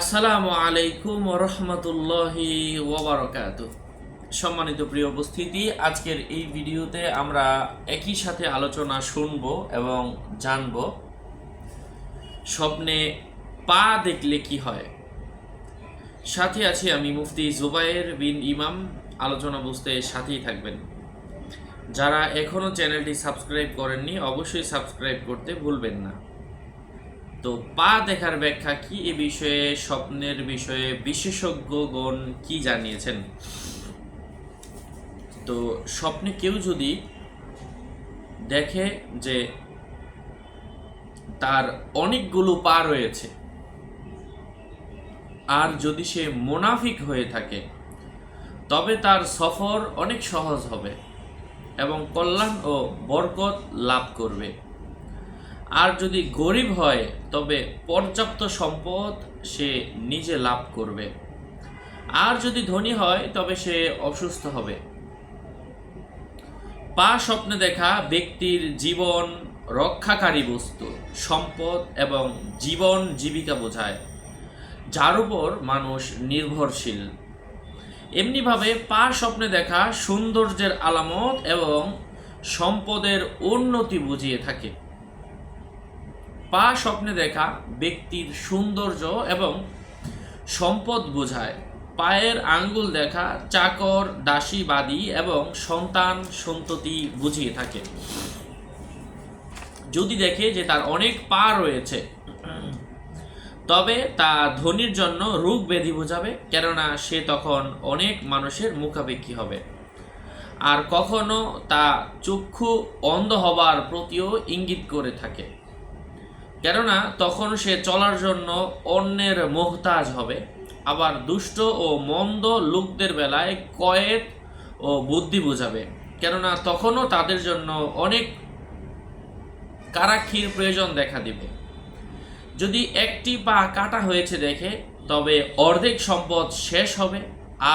আসসালামু আলাইকুম রহমতুল্লাহি ওবরকাত সম্মানিত প্রিয় উপস্থিতি, আজকের এই ভিডিওতে আমরা একই সাথে আলোচনা শুনব এবং জানব স্বপ্নে পা দেখলে কি হয়। সাথে আছি আমি মুফতি জুবায়ের বিন ইমাম, আলোচনা বুঝতে সাথেই থাকবেন। যারা এখনও চ্যানেলটি সাবস্ক্রাইব করেননি, অবশ্যই সাবস্ক্রাইব করতে ভুলবেন না। তো পা দেখার ব্যাখ্যা কি এ বিষয়ে, স্বপ্নের বিষয়ে বিশেষজ্ঞগণ কি জানিয়েছেন? তো স্বপ্নে কেউ যদি দেখে যে তার অনেকগুলো পা রয়েছে, আর যদি সে মোনাফিক হয়ে থাকে, তবে তার সফর অনেক সহজ হবে এবং কল্যাণ ও বরকত লাভ করবে। আর যদি গরিব হয়, তবে পর্যাপ্ত সম্পদ সে নিজে লাভ করবে। আর যদি ধনী হয়, তবে সে অসুস্থ হবে। পা স্বপ্নে দেখা ব্যক্তির জীবন রক্ষাকারী বস্তু, সম্পদ এবং জীবন জীবিকা বোঝায়। যার উপর মানুষ নির্ভরশীল। এমনিভাবে পা স্বপ্নে দেখা সৌন্দর্যের আলামত এবং সম্পদের উন্নতি বুঝিয়ে থাকে। পা স্বপ্নে দেখা ব্যক্তির সৌন্দর্য এবং সম্পদ বোঝায়। পায়ের আঙ্গুল দেখা চাকর, দাসীবাদী এবং সন্তান সন্ততি বুঝিয়ে থাকে। যদি দেখে যে তার অনেক পা রয়েছে, তবে তা ধনির জন্য রোগ ব্যাধি বোঝাবে, কেননা সে তখন অনেক মানুষের মুখাপেক্ষী হবে। আর কখনো তা চক্ষু অন্ধ হবার প্রতিও ইঙ্গিত করে থাকে। কেননা তখন সে চলার জন্য অন্যের মোহতাজ হবে। আবার দুষ্ট ও মন্দ লোকদের বেলায় কয়েদ ও বুদ্ধি বোঝাবে। কেননা তখনও তাদের জন্য অনেক কারাক্ষীর প্রয়োজন দেখা দিবে। যদি একটি পা কাটা হয়েছে দেখে, তবে অর্ধেক সম্পদ শেষ হবে।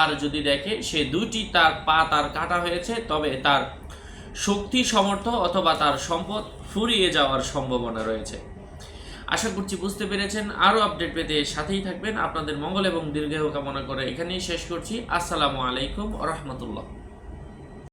আর যদি দেখে সে দুইটি তার পা তার কাটা হয়েছে, তবে তার শক্তি সমর্থ অথবা তার সম্পদ ফুরিয়ে যাওয়ার সম্ভাবনা রয়েছে। আশা করছি বুঝতে পেরেছেন। আরও আপডেট পেতে সাথেই থাকবেন। আপনাদের মঙ্গল এবং দীর্ঘায়ু কামনা করে এখানেই শেষ করছি। আসসালামু আলাইকুম রহমতুল্লাহ।